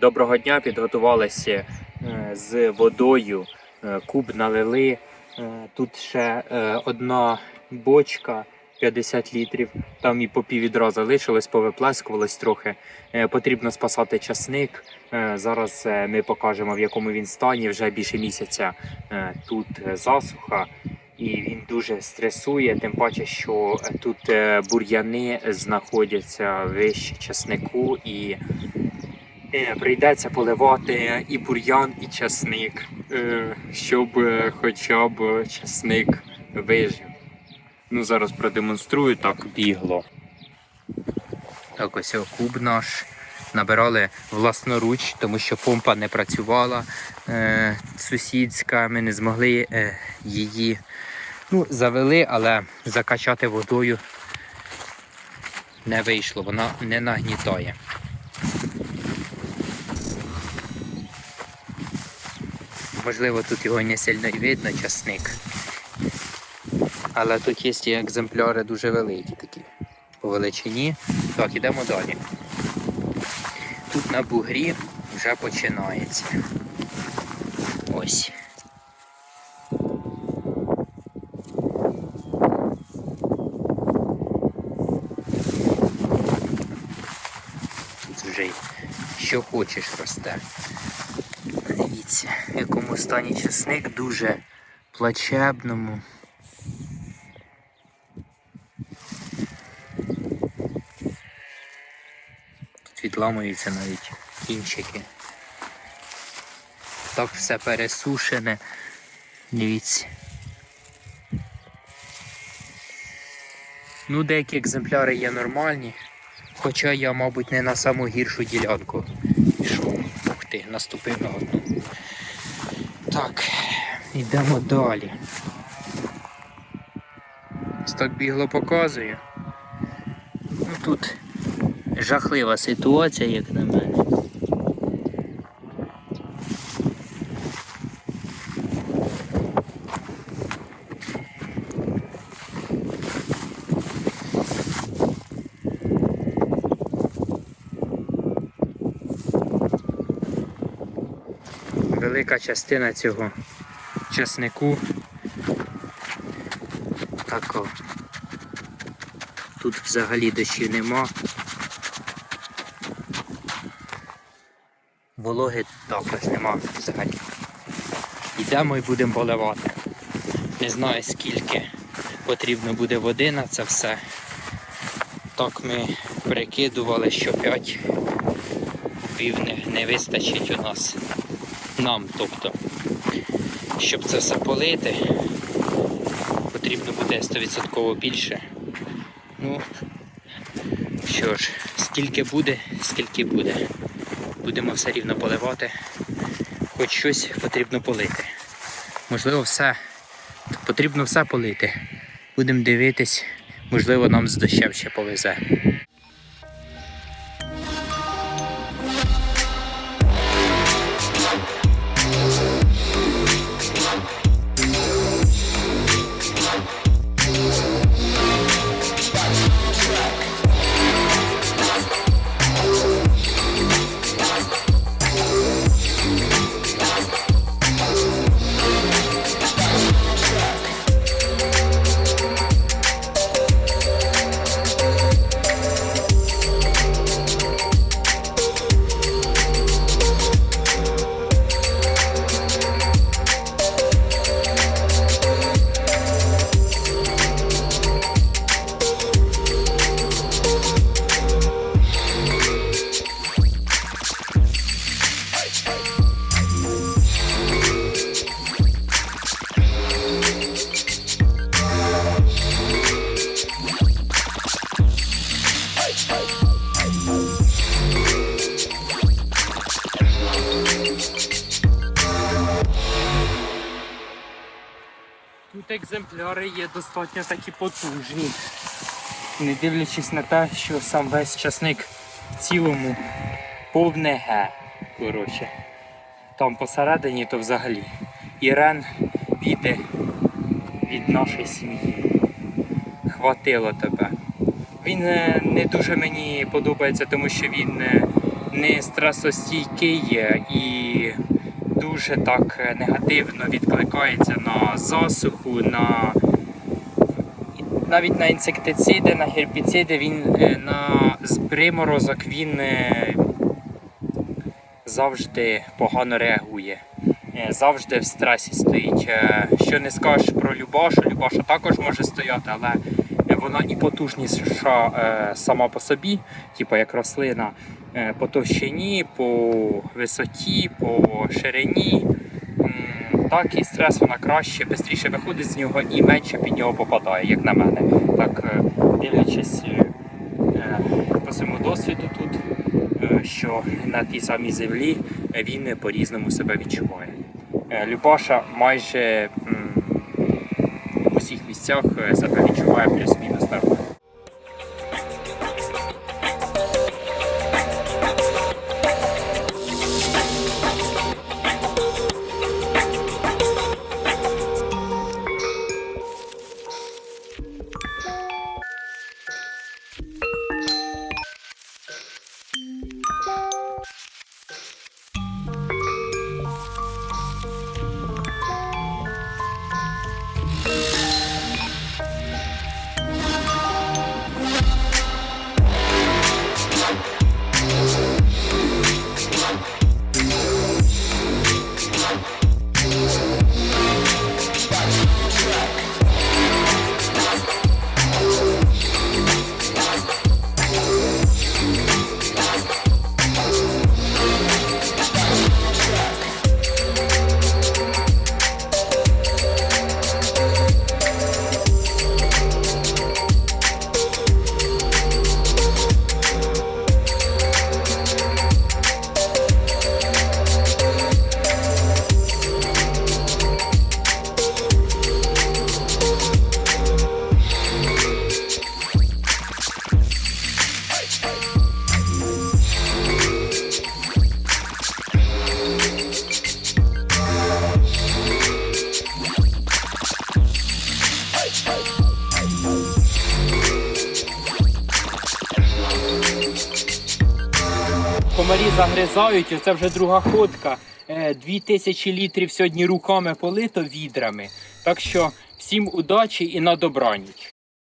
Доброго дня, підготувалися е, з водою, е, куб налили. Е, Тут ще одна бочка 50 літрів, там і по пів відра залишилось, повиплескувалось трохи. Потрібно спасати часник. Зараз ми покажемо, в якому він стані. Вже більше місяця тут засуха. І він дуже стресує, тим паче, що тут бур'яни знаходяться вище часнику, і прийдеться поливати і бур'ян, і часник, е, щоб е, хоча б часник вижив. Ну, зараз продемонструю так бігло. Так, ось куб наш. Набирали власноруч, тому що помпа не працювала е, сусідська. Ми не змогли е, її ну, завели, але закачати водою не вийшло, вона не нагнітає. Можливо, тут його не сильно й видно, часник. Але тут є і екземпляри дуже великі такі по величині. Так, ідемо далі. Тут на бугрі вже починається. Ось. Тут вже що хочеш росте. Дивіться, в якому стані часник дуже плачебному. Тут відламуються навіть кінчики. Так все пересушене. Дивіться. Ну, деякі екземпляри є нормальні. Хоча я, мабуть, не на саму гіршу ділянку пішов. Ух ти, наступив на одну. Так, йдемо далі. Ось так бігло показує. Ну тут жахлива ситуація, як на мене. Велика частина цього часнику тако. Тут взагалі дощів нема. Вологи також нема взагалі. Йдемо і будемо поливати. Не знаю скільки потрібно буде води на це все. Так ми прикидували, що 5 кубів не вистачить у нас. Нам, тобто, щоб це все полити, потрібно буде 100% більше. Ну, що ж, скільки буде, скільки буде. Будемо все рівно поливати. Хоч щось потрібно полити. Можливо, все. Потрібно все полити. Будемо дивитись, можливо, нам з дощем ще повезе. Тут екземпляри є достатньо такі потужні. Не дивлячись на те, що сам весь часник в цілому повне Г. Коротше. Там посередині то взагалі. Ірен піде від нашої сім'ї. Хватило тебе. Він е, не дуже мені подобається, тому що він е, не стресостійкий і дуже так е, негативно відкликається на засуху, на навіть на інсектициди, на гербіциди, він е, на приморозок він е, завжди погано реагує. Завжди в стресі стоїть. Що не скажеш про Любашу, Любаша також може стояти, але вона і потужніша сама по собі, типу як рослина, по товщині, по висоті, по ширині. Так і стрес вона краще, швидше виходить з нього і менше під нього попадає, як на мене. Так, е, дивлячись е, е, по своєму досвіду тут, е, що на тій самій землі е, він по-різному себе відчуває. Е, Любаша майже в усіх місцях е, себе відчуває плюс-мінус Комарі загризають, це вже друга ходка. Е, Дві тисячі літрів сьогодні руками полито відрами. Так що всім удачі і на добраніч.